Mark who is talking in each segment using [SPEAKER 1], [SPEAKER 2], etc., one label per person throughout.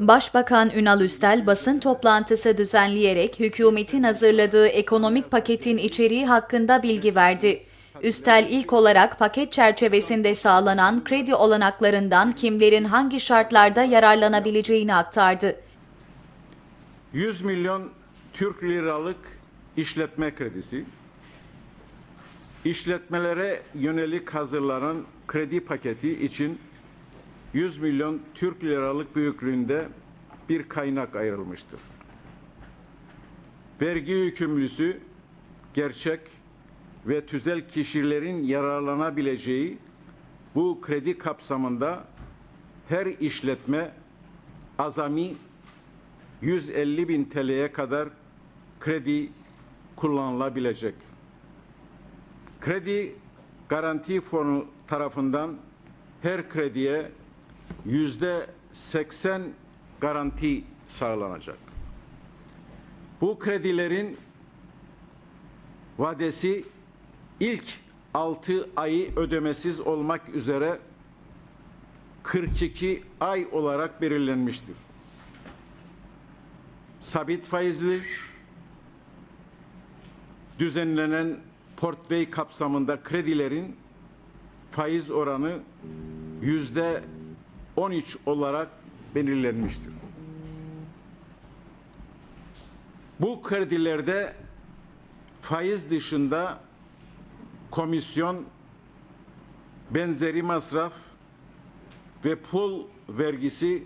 [SPEAKER 1] Başbakan Ünal Üstel basın toplantısı düzenleyerek hükümetin hazırladığı ekonomik paketin içeriği hakkında bilgi verdi. Üstel ilk olarak paket çerçevesinde sağlanan kredi olanaklarından kimlerin hangi şartlarda yararlanabileceğini aktardı.
[SPEAKER 2] 100 milyon Türk liralık işletme kredisi, işletmelere yönelik hazırlanan kredi paketi için 100 milyon Türk liralık büyüklüğünde bir kaynak ayrılmıştır. Vergi yükümlüsü gerçek ve tüzel kişilerin yararlanabileceği bu kredi kapsamında her işletme azami 150 bin TL'ye kadar kredi kullanılabilecek. Kredi Garanti Fonu tarafından her krediye yüzde 80 garanti sağlanacak. Bu kredilerin vadesi ilk 6 ayı ödemesiz olmak üzere 42 ay olarak belirlenmiştir sabit faizli düzenlenen portföy kapsamında kredilerin faiz oranı yüzde 13 olarak belirlenmiştir. Bu kredilerde faiz dışında komisyon, benzeri masraf ve pul vergisi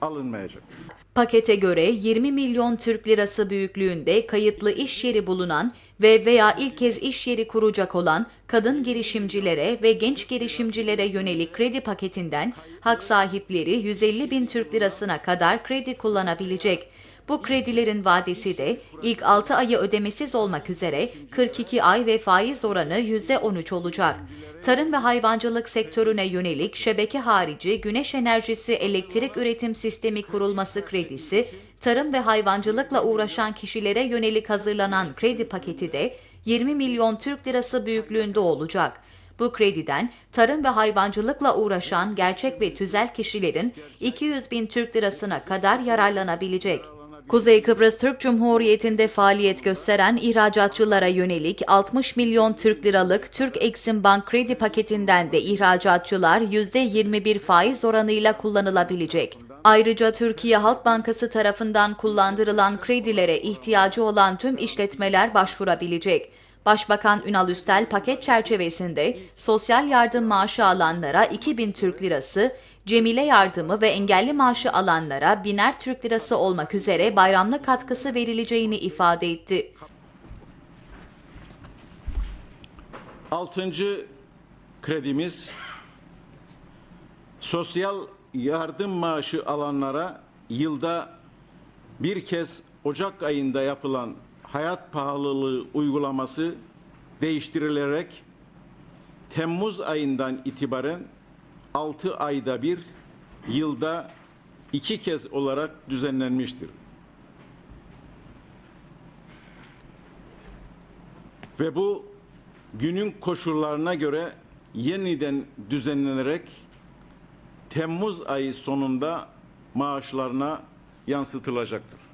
[SPEAKER 2] alınmayacaktır.
[SPEAKER 1] Pakete göre 20 milyon Türk lirası büyüklüğünde kayıtlı iş yeri bulunan ve veya ilk kez iş yeri kuracak olan kadın girişimcilere ve genç girişimcilere yönelik kredi paketinden hak sahipleri 150 bin Türk lirasına kadar kredi kullanabilecek. Bu kredilerin vadesi de ilk 6 ayı ödemesiz olmak üzere 42 ay ve faiz oranı %13 olacak. Tarım ve hayvancılık sektörüne yönelik şebeke harici güneş enerjisi elektrik üretim sistemi kurulması kredisi, tarım ve hayvancılıkla uğraşan kişilere yönelik hazırlanan kredi paketi de 20 milyon Türk lirası büyüklüğünde olacak. Bu krediden tarım ve hayvancılıkla uğraşan gerçek ve tüzel kişilerin 200 bin Türk lirasına kadar yararlanabilecek. Kuzey Kıbrıs Türk Cumhuriyeti'nde faaliyet gösteren ihracatçılara yönelik 60 milyon Türk liralık Türk Eksim Bank kredi paketinden de ihracatçılar %21 faiz oranıyla kullanılabilecek. Ayrıca Türkiye Halk Bankası tarafından kullandırılan kredilere ihtiyacı olan tüm işletmeler başvurabilecek. Başbakan Ünal Üstel paket çerçevesinde sosyal yardım maaşı alanlara 2000 Türk lirası, cemile yardımı ve engelli maaşı alanlara biner Türk lirası olmak üzere bayramlık katkısı verileceğini ifade etti.
[SPEAKER 2] Altıncı kredimiz sosyal yardım maaşı alanlara yılda bir kez Ocak ayında yapılan hayat pahalılığı uygulaması değiştirilerek Temmuz ayından itibaren 6 ayda bir yılda iki kez olarak düzenlenmiştir. Ve bu günün koşullarına göre yeniden düzenlenerek Temmuz ayı sonunda maaşlarına yansıtılacaktır.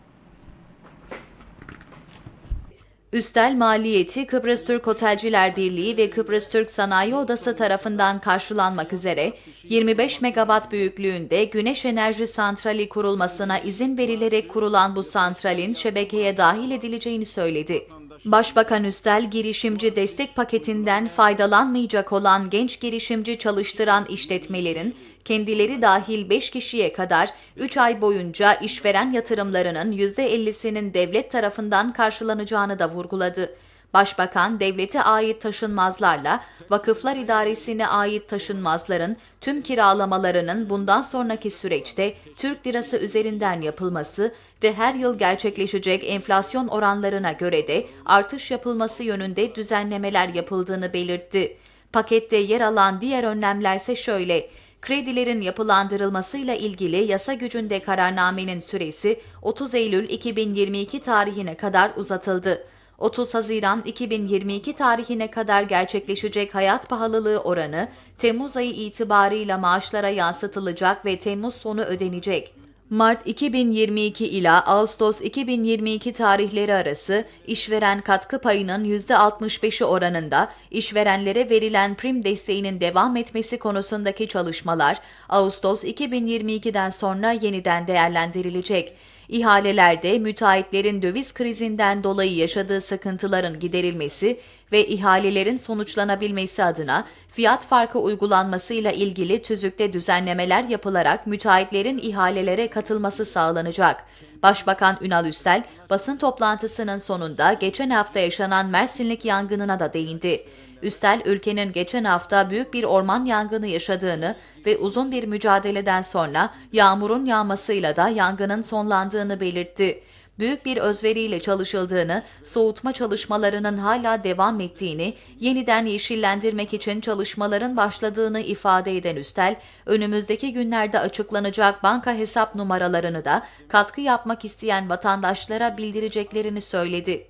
[SPEAKER 1] Üstel maliyeti Kıbrıs Türk Otelciler Birliği ve Kıbrıs Türk Sanayi Odası tarafından karşılanmak üzere 25 megawatt büyüklüğünde güneş enerji santrali kurulmasına izin verilerek kurulan bu santralin şebekeye dahil edileceğini söyledi. Başbakan Üstel girişimci destek paketinden faydalanmayacak olan genç girişimci çalıştıran işletmelerin kendileri dahil 5 kişiye kadar 3 ay boyunca işveren yatırımlarının %50'sinin devlet tarafından karşılanacağını da vurguladı. Başbakan devlete ait taşınmazlarla Vakıflar İdaresi'ne ait taşınmazların tüm kiralamalarının bundan sonraki süreçte Türk lirası üzerinden yapılması ve her yıl gerçekleşecek enflasyon oranlarına göre de artış yapılması yönünde düzenlemeler yapıldığını belirtti. Pakette yer alan diğer önlemlerse şöyle: kredilerin yapılandırılmasıyla ilgili yasa gücünde kararnamenin süresi 30 Eylül 2022 tarihine kadar uzatıldı. 30 Haziran 2022 tarihine kadar gerçekleşecek hayat pahalılığı oranı Temmuz ayı itibarıyla maaşlara yansıtılacak ve Temmuz sonu ödenecek. Mart 2022 ila Ağustos 2022 tarihleri arası işveren katkı payının %65'i oranında işverenlere verilen prim desteğinin devam etmesi konusundaki çalışmalar Ağustos 2022'den sonra yeniden değerlendirilecek. İhalelerde müteahhitlerin döviz krizinden dolayı yaşadığı sıkıntıların giderilmesi ve ihalelerin sonuçlanabilmesi adına fiyat farkı uygulanmasıyla ilgili tüzükte düzenlemeler yapılarak müteahhitlerin ihalelere katılması sağlanacak. Başbakan Ünal Üstel, basın toplantısının sonunda geçen hafta yaşanan Mersinlik yangınına da değindi. Üstel, ülkenin geçen hafta büyük bir orman yangını yaşadığını ve uzun bir mücadeleden sonra yağmurun yağmasıyla da yangının sonlandığını belirtti. Büyük bir özveriyle çalışıldığını, soğutma çalışmalarının hala devam ettiğini, yeniden yeşillendirmek için çalışmaların başladığını ifade eden Üstel, önümüzdeki günlerde açıklanacak banka hesap numaralarını da katkı yapmak isteyen vatandaşlara bildireceklerini söyledi.